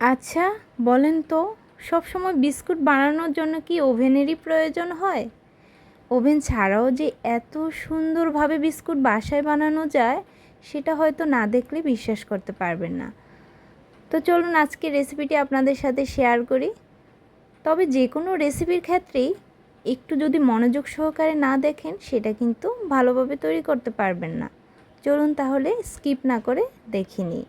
আচ্ছা বলেন তো, সবসময় বিস্কুট বানানোর জন্য কি ওভেনেরই প্রয়োজন হয়? ওভেন ছাড়াও যে এত সুন্দরভাবে বিস্কুট বাসায় বানানো যায়, সেটা হয়তো না দেখলে বিশ্বাস করতে পারবেন না। তো চলুন আজকে রেসিপিটি আপনাদের সাথে শেয়ার করি। তবে যে কোনো রেসিপির ক্ষেত্রেই একটু যদি মনোযোগ সহকারে না দেখেন, সেটা কিন্তু ভালোভাবে তৈরি করতে পারবেন না। চলুন তাহলে স্কিপ না করে দেখে নিই।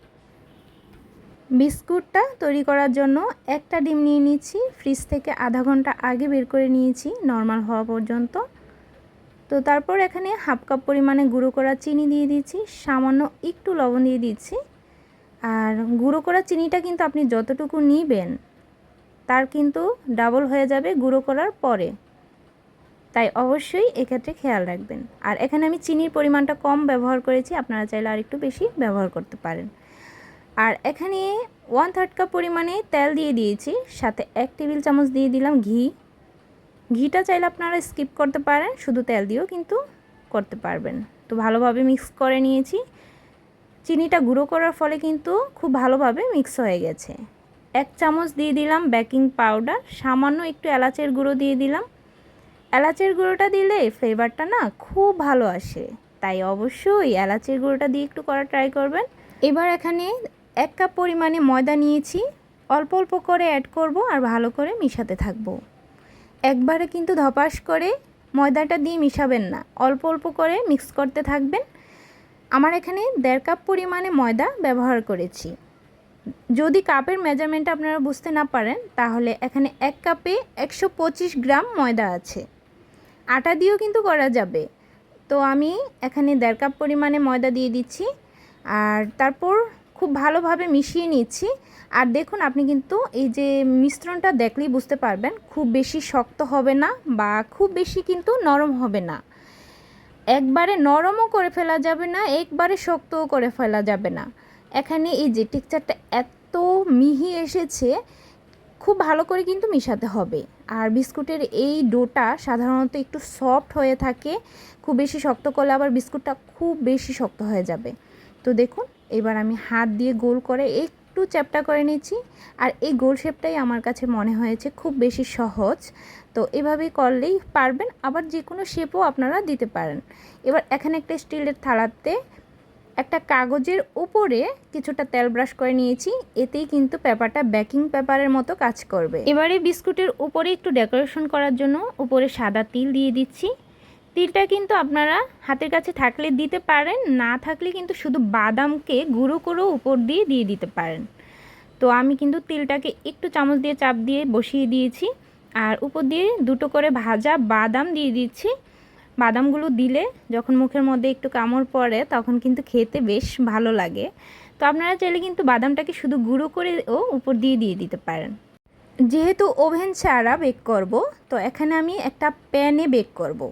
বিস্কুটটা তৈরি করার জন্য একটা ডিম নিয়ে নিচ্ছি। ফ্রিজ থেকে আধা ঘণ্টা আগে বের করে নিয়েছি, নর্মাল হওয়া পর্যন্ত। তো তারপর এখানে হাফ কাপ পরিমাণে গুঁড়ো করা চিনি দিয়ে দিচ্ছি, সামান্য একটু লবণ দিয়ে দিচ্ছি। আর গুঁড়ো করা চিনিটা কিন্তু আপনি যতটুকু নিবেন, তার কিন্তু ডাবল হয়ে যাবে গুঁড়ো করার পরে। তাই অবশ্যই এক্ষেত্রে খেয়াল রাখবেন। আর এখানে আমি চিনির পরিমাণটা কম ব্যবহার করেছি, আপনারা চাইলে আর একটু বেশি ব্যবহার করতে পারেন। আর এখানে ওয়ান থার্ড কাপ পরিমাণে তেল দিয়ে দিয়েছি, সাথে এক টেবিল চামচ দিয়ে দিলাম ঘি। ঘিটা চাইলে আপনারা স্কিপ করতে পারেন, শুধু তেল দিয়েও কিন্তু করতে পারবেন। তো ভালোভাবে মিক্স করে নিয়েছি। চিনিটা গুঁড়ো করার ফলে কিন্তু খুব ভালোভাবে মিক্স হয়ে গেছে। এক চামচ দিয়ে দিলাম বেকিং পাউডার সামান্য একটু এলাচের গুঁড়ো দিয়ে দিলাম। এলাচের গুঁড়োটা দিলে ফ্লেভারটা না খুব ভালো আসে। তাই অবশ্যই এলাচের গুঁড়োটা দিয়ে একটু করা ট্রাই করবেন। এবার এখানে এক কাপ পরিমাণে ময়দা নিয়েছি। অল্প অল্প করে অ্যাড করব আর ভালো করে মিশাতে থাকব। একবারে কিন্তু ধপাস করে ময়দাটা দিয়ে মিশাবেন না। অল্প অল্প করে মিক্স করতে থাকবেন। আমার এখানে দেড় কাপ পরিমাণে ময়দা ব্যবহার করেছি। যদি কাপের মেজারমেন্ট আপনারা বুঝতে না পারেন, তাহলে এখানে এক কাপে একশো পঁচিশ গ্রাম ময়দা আছে। আটা দিয়েও কিন্তু করা যাবে। তো আমি এখানে দেড় কাপ পরিমাণে ময়দা দিয়ে দিচ্ছি। আর তারপর খুব ভালোভাবে মিশিয়ে নিচ্ছি। আর দেখুন, আপনি কিন্তু এই যে মিশ্রণটা দেখলেই বুঝতে পারবেন, খুব বেশি শক্ত হবে না বা খুব বেশি কিন্তু নরম হবে না। একবারে নরমও করে ফেলা যাবে না, একবারে শক্তও করে ফেলা যাবে না। এখানে এই যে টেক্সচারটা এত মিহি এসেছে, খুব ভালো করে কিন্তু মিশাতে হবে। আর বিস্কুটের এই ডোটা সাধারণত একটু সফট হয়ে থাকে, খুব বেশি শক্ত করলে আবার বিস্কুটটা খুব বেশি শক্ত হয়ে যাবে। তো দেখুন এবার আমি হাত দিয়ে গোল করে একটু চ্যাপটা করে নিচ্ছি। আর এই গোল শেপটাই আমার কাছে মনে হয়েছে খুব বেশি সহজ। তো এভাবেই করলেই পারবেন, আবার যে কোনো শেপও আপনারা দিতে পারেন। এবার এখানে একটা স্টিলের থালাতে একটা কাগজের উপরে কিছুটা তেল ব্রাশ করে নিয়েছি। এতেই কিন্তু পেপারটা বেকিং পেপারের মতো কাজ করবে। এবারে বিস্কুটের উপরে একটু ডেকোরেশন করার জন্য উপরে সাদা তিল দিয়ে দিচ্ছি। তিলটা কিন্তু আপনারা হাতের কাছে থাকলে দিতে পারেন, না থাকলে কিন্তু শুধু বাদামকে গুঁড়ো করেও উপর দিয়ে দিয়ে দিতে পারেন। তো আমি কিন্তু তিলটাকে একটু চামচ দিয়ে চাপ দিয়ে বসিয়ে দিয়েছি। আর উপর দিয়ে দুটো করে ভাজা বাদাম দিয়ে দিচ্ছি। বাদামগুলো দিলে যখন মুখের মধ্যে একটু কামড় পড়ে, তখন কিন্তু খেতে বেশ ভালো লাগে। তো আপনারা চাইলে কিন্তু বাদামটাকে শুধু গুঁড়ো করে ও উপর দিয়ে দিয়ে দিতে পারেন। যেহেতু ওভেন ছাড়া বেক করব, তো এখানে আমি একটা প্যানে বেক করব।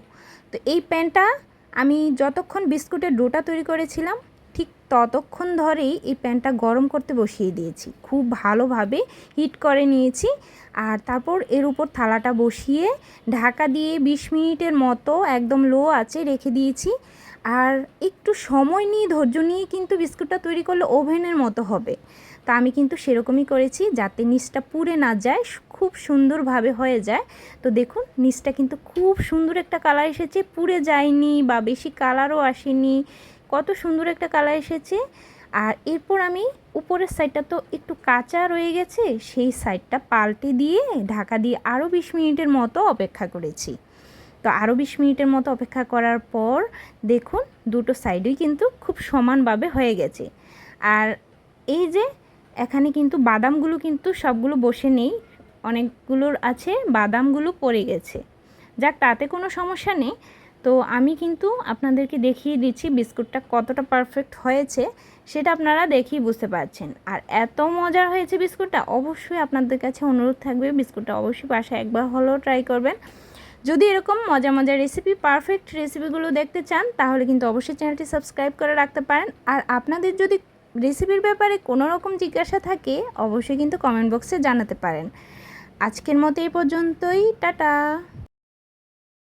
তো এই প্যানটা আমি যতক্ষণ বিস্কুটের ডোটা তৈরি করেছিলাম, ঠিক ততক্ষণ ধরেই এই প্যানটা গরম করতে বসিয়ে দিয়েছি। খুব ভালোভাবে হিট করে নিয়েছি আর তারপর এর উপর থালাটা বসিয়ে ঢাকা দিয়ে ২০ মিনিটের মতো একদম লো আছে রেখে দিয়েছি। আর একটু সময় নিয়ে, ধৈর্য নিয়ে কিন্তু বিস্কুটটা তৈরি করলে ওভেনের মতো হবে। তা আমি কিন্তু সেরকমই করেছি যাতে নিচটা পুড়ে না যায়, খুব সুন্দরভাবে হয়ে যায়। তো দেখুন, নিচটা কিন্তু খুব সুন্দর একটা কালার এসেছে, পুড়ে যায়নি বা বেশি কালারও আসেনি। কত সুন্দর একটা কালার এসেছে। আর এরপর আমি উপরের সাইডটা তো একটু কাঁচা রয়ে গেছে, সেই সাইডটা পাল্টে দিয়ে ঢাকা দিয়ে আরও বিশ মিনিটের মতো অপেক্ষা করেছি। তো আরও বিশ মিনিটের মতো অপেক্ষা করার পর দেখুন দুটো সাইডই কিন্তু খুব সমানভাবে হয়ে গেছে। আর এই যে এখানে কিন্তু বাদামগুলো কিন্তু সবগুলো বসে নেই, অনেকগুলোর আছে, বাদামগুলো পড়ে গেছে। যাক, তাতে কোনো সমস্যা নেই। তো আমি কিন্তু আপনাদেরকে দেখিয়ে দিচ্ছি বিস্কুটটা কতটা পারফেক্ট হয়েছে, সেটা আপনারা দেখেই বুঝতে পারছেন। আর এত মজার হয়েছে বিস্কুটটা, অবশ্যই আপনাদের কাছে অনুরোধ থাকবে, বিস্কুটটা অবশ্যই বাসায় একবার হলেও ট্রাই করবেন। যদি এরকম মজা মজার রেসিপি পারফেক্ট রেসিপিগুলো দেখতে চান, তাহলে কিন্তু অবশ্যই চ্যানেলটি সাবস্ক্রাইব করে রাখতে পারেন। আর আপনাদের যদি রেসিপির ব্যাপারে কোনো রকম জিজ্ঞাসা থাকে, অবশ্যই কিন্তু কমেন্ট বক্সে জানাতে পারেন। আজকের মতো এই পর্যন্তই। টাটা!